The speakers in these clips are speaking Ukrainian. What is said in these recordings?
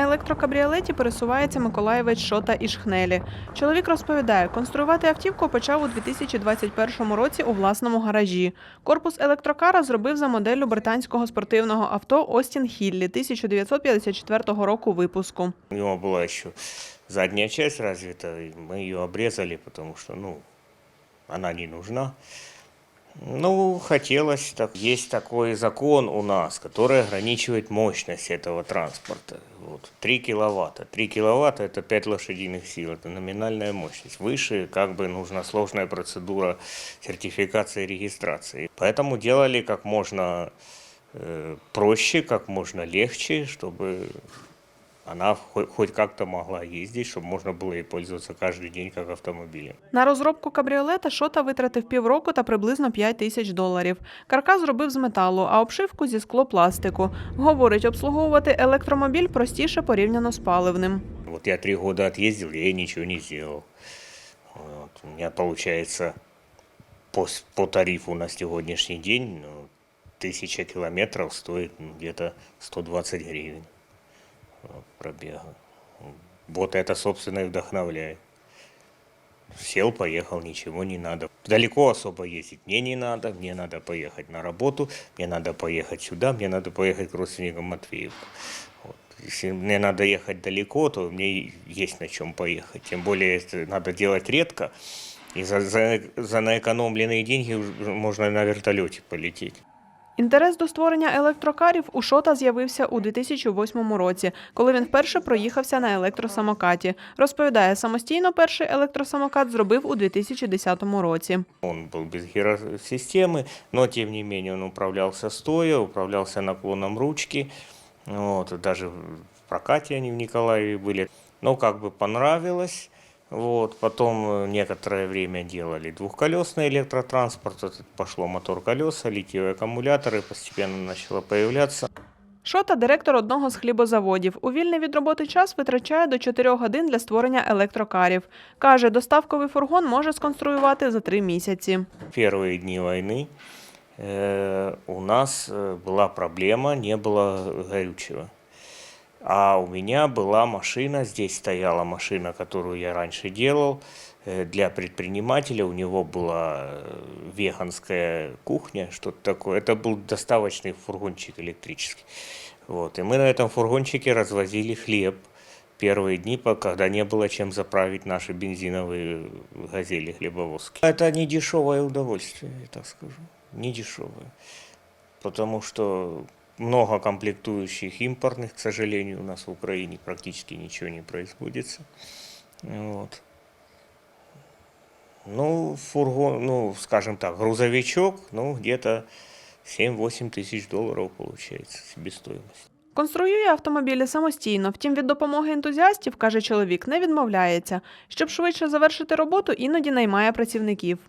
електрокабріолеті пересувається Миколаєвець Шота і Шхнелі. Чоловік розповідає, конструювати автівку почав у 2021 році у власному гаражі. Корпус електрокара зробив за моделлю британського спортивного авто Остін Хіллі 1954 року випуску. У него была еще задняя часть развита, и мы ее обрезали, потому что, ну, она не нужна. Ну, хотелось так. Есть такой закон у нас, который ограничивает мощность этого транспорта. Вот, 3 киловатта. 3 киловатта – это 5 лошадиных сил, это номинальная мощность. Выше как бы нужна сложная процедура сертификации и регистрации. Поэтому делали как можно э, проще, как можно легче, чтобы она хоть, хоть как-то могла ездить, чтобы можно было ей пользоваться каждый день как автомобилем. На розробку кабріолета Шота витратив півроку та приблизно 5 тисяч доларів. Каркас зробив з металу, а обшивку зі склопластику. Говорить, обслуговувати електромобіль простіше порівняно з паливним. Вот я три года отъездил, я ей ничего не сделал. Вот. У меня получается по, с- по тарифу на сегодняшний день ну, тысяча километров стоит ну, где-то 120 гривен вот, Пробега. Вот это, собственно, и вдохновляет. Сел, поехал, ничего не надо. Далеко особо ездить мне не надо. Мне надо поехать на работу, мне надо поехать сюда, мне надо поехать к родственникам Матвеевку. Вот. Если мне надо ехать далеко, то мне есть на чем поехать. Тем более, это надо делать редко. И за, за, за наэкономленные деньги можно на вертолете полететь. Інтерес до створення електрокарів у Шота з'явився у 2008 році, коли він вперше проїхався на електросамокаті. Розповідає, самостійно перший електросамокат зробив у 2010 році. Он был без гиросистемы, но тем не менее он управлялся стоя, управлялся наклоном ручки. Вот, и даже в прокате они в Николаеве были. Но как бы понравилось. Вот, потом э, некоторое время делали двухколесный электротранспорт, вот пошло мотор колеса, литиевые аккумуляторы, постепенно начало появляться. Шота директор одного з хлібозаводів. У вільний від роботи час витрачає до 4 годин для створення електрокарів. Каже, доставковий фургон може сконструювати за три місяці. первые дни войны э, у нас э, была проблема, не было горючего. А у меня была машина, здесь стояла машина, которую я раньше делал э, для предпринимателя. У него была э, веганская кухня, что-то такое. Это был доставочный фургончик электрический. Вот. И мы на этом фургончике развозили хлеб первые дни, когда не было чем заправить наши бензиновые газели хлебовозки. Это не дешевое удовольствие, я так скажу. Не дешевое. Потому что много комплектующих импортных, к сожалению, у нас в Украине практически ничего не производится. Вот. Ну, фургон, ну, скажем так, грузовичок, ну, где-то 7-8 тысяч долларов получается себестоимость. Конструює автомобілі самостійно, втім від допомоги ентузіастів, каже чоловік, не відмовляється. Щоб швидше завершити роботу, іноді наймає працівників.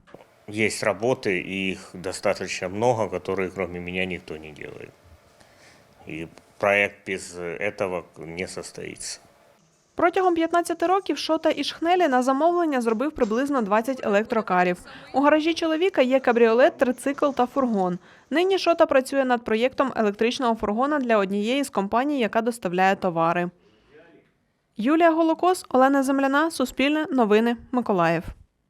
Есть работы, и их достаточно много, которые кроме меня никто не делает. И проект без этого не состоится. Протягом 15 років Шота і Шхнелі на замовлення зробив приблизно 20 електрокарів. У гаражі чоловіка є кабріолет, трицикл та фургон. Нині Шота працює над проєктом електричного фургона для однієї з компаній, яка доставляє товари. Юлія Голокос, Олена Земляна, Суспільне, Новини, Миколаїв.